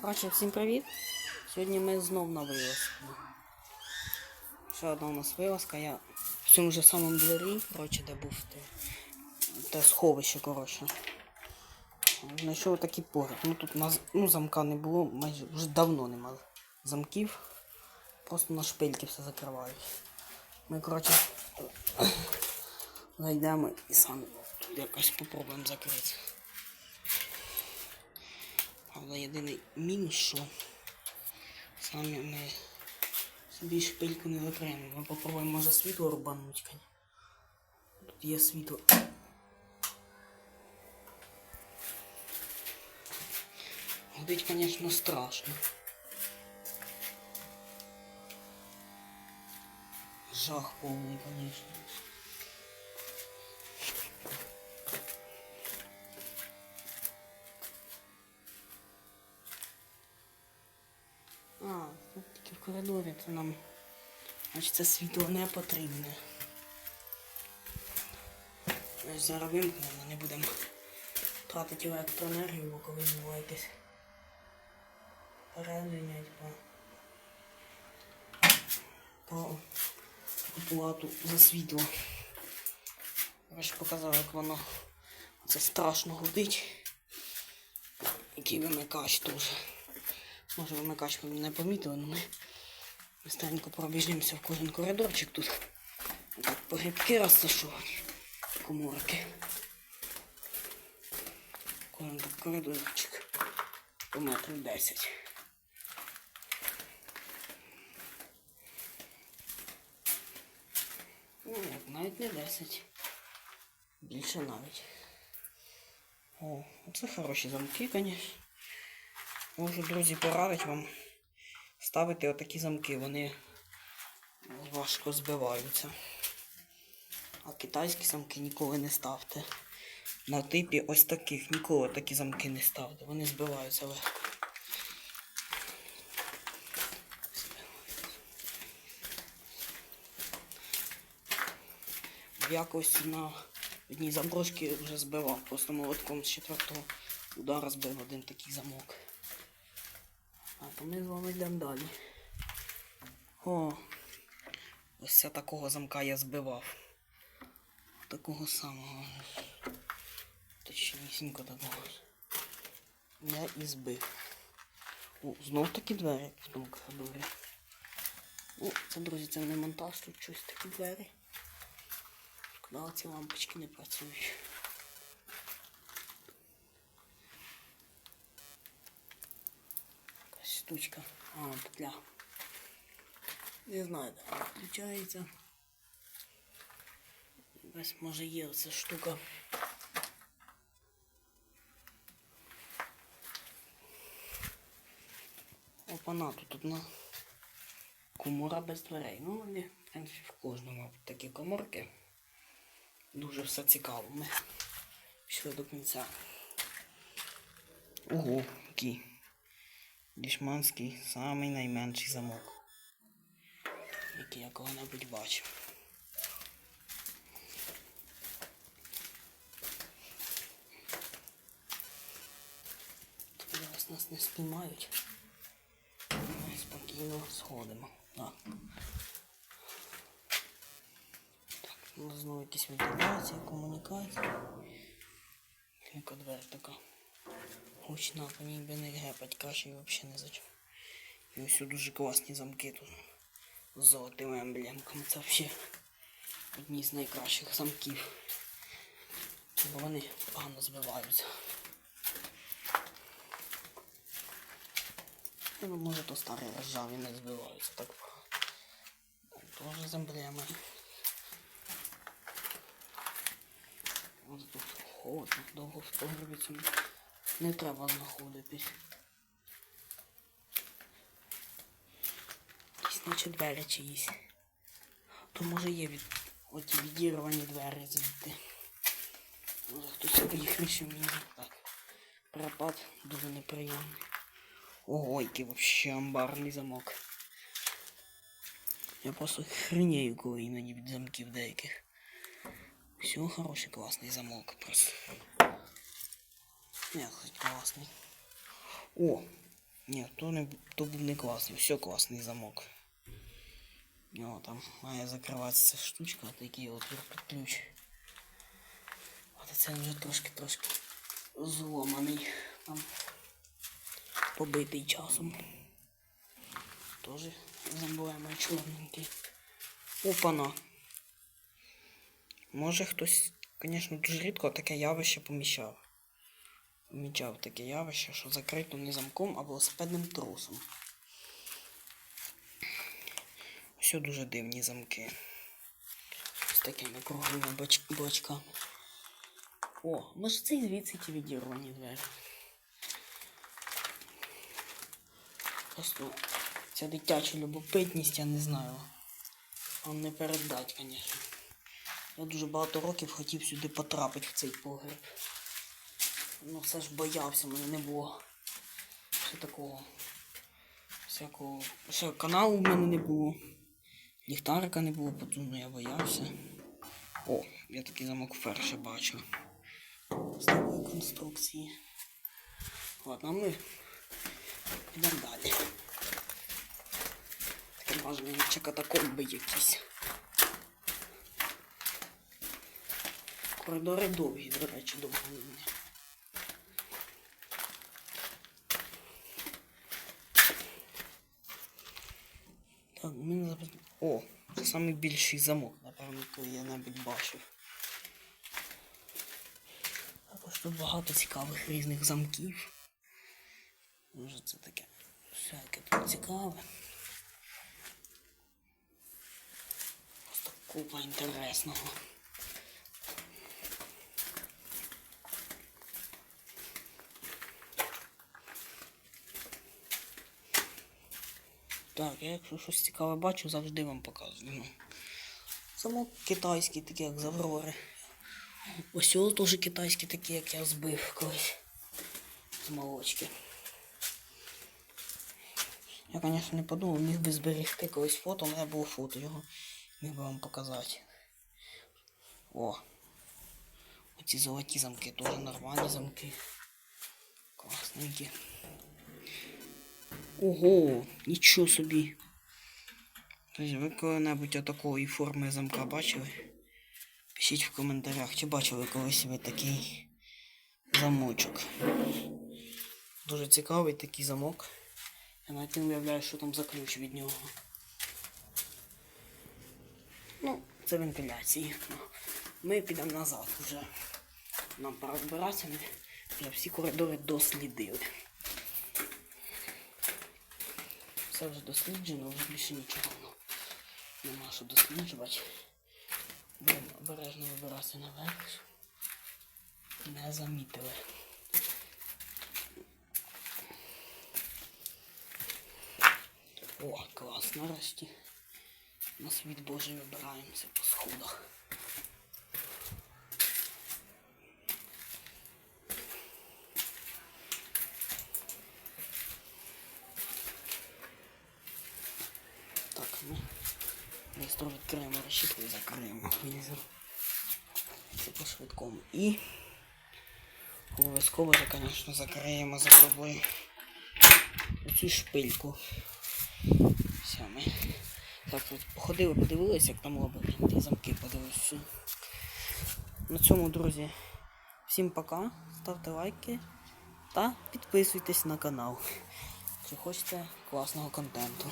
Коротше, всім привіт! Сьогодні ми знов на вилазку. Ще одна у нас вилазка. Я в цьому ж самому двері, коротше, де був те, те сховище, коротше. Знайшов такий погреб. Ну тут на, ну, замка не було, майже вже давно нема замків. Просто на шпильки все закривають. Ми, коротше, зайдемо і самі тут якось попробуємо закрити. Але єдиний мінус, що самі ми собі шпильку не закриємо. Ми попробуємо може світло рубануть. Тут є світло. Гудить, звісно, страшно. Жах повний, звісно. Коридорі це нам. Значить це світло не потрібне. Ми зараз вимкнемо, не будемо тратити електроенергію, бо коли якесь перезвінять по, оплату за світло. Я ж показав, як воно це страшно гудить. Який вимикач теж. Може вимикач ми не помітили, але ми быстренько пробіжимося в кожен коридорчик тут. Так, погрібки розташовані. Коморки. Кожен коридорчик. По метрів 10. Ну, навіть не 10. Більше навіть. О, це хороші замки, звісно. Можу, друзі, порадити вам ставити отакі замки, вони важко збиваються. А китайські замки ніколи не ставте. На типі ось таких ніколи такі замки не ставте. Вони збиваються легко. В якості на одній заброшці вже збивав. Просто молотком з четвертого удара збив один такий замок. То ми з вами йдемо далі. О, ось такого замка я збивав. Такого самого. Точнісінько такого. Я і збив. О, знов такі двері коридорі. О, це, друзі, це не монтаж, тут щось такі двері. Шкода, ці лампочки не працюють. Штучка. А, петля. Не знаю, де вона включається. Може є оця штука. Опана тут одна комора без дверей. Ну, вони, в принципі, в кожному такі коморки. Дуже все цікаво. Ми пішли до кінця. Ого, який. Дішманський самий найменший замок, який я коли-небудь бачив. Зараз нас не спіймають. Ми спокійно сходимо. Так. Так, знову якісь вентиляції, комунікації. Яка двері така гучна, по ній би не гепать, краще і взагалі не зачем. І ось дуже класні замки тут. З золотими емблемками. Це взагалі одні з найкращих замків. Бо вони погано збиваються. Ну, може то старі ржаві не збиваються так. Тоже з емблемою. Ось тут холодно, довго в погребі цьому не треба знаходитись. Якісь наче двері чиїсь. То може є від оті відірвані двері звідти. Може хтось їх рішив мені. Так. Перепад дуже неприємний. Ого, який вообще амбарний замок. Я просто хренею, коли іноді від замків деяких. Все хороший, класний замок просто. Ні, хоч класний. О, Ні, то, не, то був не класний, все класний замок. Нього там має закриватися штучка, такий отвір під ключ. От це вже трошки трошки зломаний. Там побитий часом. Тоже забуваємо чорненький. Опана. Може хтось, звісно, дуже рідко таке явище поміщав. Помічав таке явище, що закрито не замком, а велосипедним тросом. Все дуже дивні замки. З такими круглими бач... блочками. О, може це і звідси ті відірвані двері. Просто ця дитяча любопитність, я не знаю. Вам не передать, звісно. Я дуже багато років хотів сюди потрапити в цей погреб. Ну все ж боявся, мене не було ще такого. Всякого. Ще каналу в мене не було. Ліхтарика не було, потужно я боявся. О, я такий замок вперше бачу. З такої конструкції. Ладно, а ми підемо далі. Таке бажання, наче катакомби якісь. Коридори довгі, до речі, довгі. Так, зараз... О, це найбільший замок, напевно, який я навіть бачив. Також тут багато цікавих різних замків. Може це таке всяке тут цікаве. Просто купа інтересного. Так, я якщо щось цікаве бачу, завжди вам показую. Ну, Замок китайський, такий як з Аврори. Ось цього теж китайський, такий, як я збив колись з молочки. Я, звісно, не подумав, міг би зберегти колись фото, але було фото його. Міг би вам показати. О! Оці золоті замки, теж нормальні замки. Класненькі. Ого, нічого собі. Ви коли-небудь отакої форми замка бачили? Пишіть в коментарях, чи бачили колись ви такий замочок. Дуже цікавий такий замок. Я навіть не уявляю, що там за ключ від нього. Ну, це вентиляції. Ми підемо назад вже. Нам пора збиратися, ми вже всі коридори дослідили. Все вже досліджено, вже більше нічого нема що досліджувати. Будемо обережно вибиратися наверх. Не замітили. О, клас, нарешті. На світ Божий вибираємося по сходах. Ми быстро відкриємо решітку і закриємо візор. Це по швидкому. І обов'язково звісно, закриємо за собою оцю шпильку. Все, ми так от походили, подивилися, як там лабіринт, і замки подивилися. На цьому, друзі, всім пока. Ставте лайки та підписуйтесь на канал. Якщо хочете класного контенту.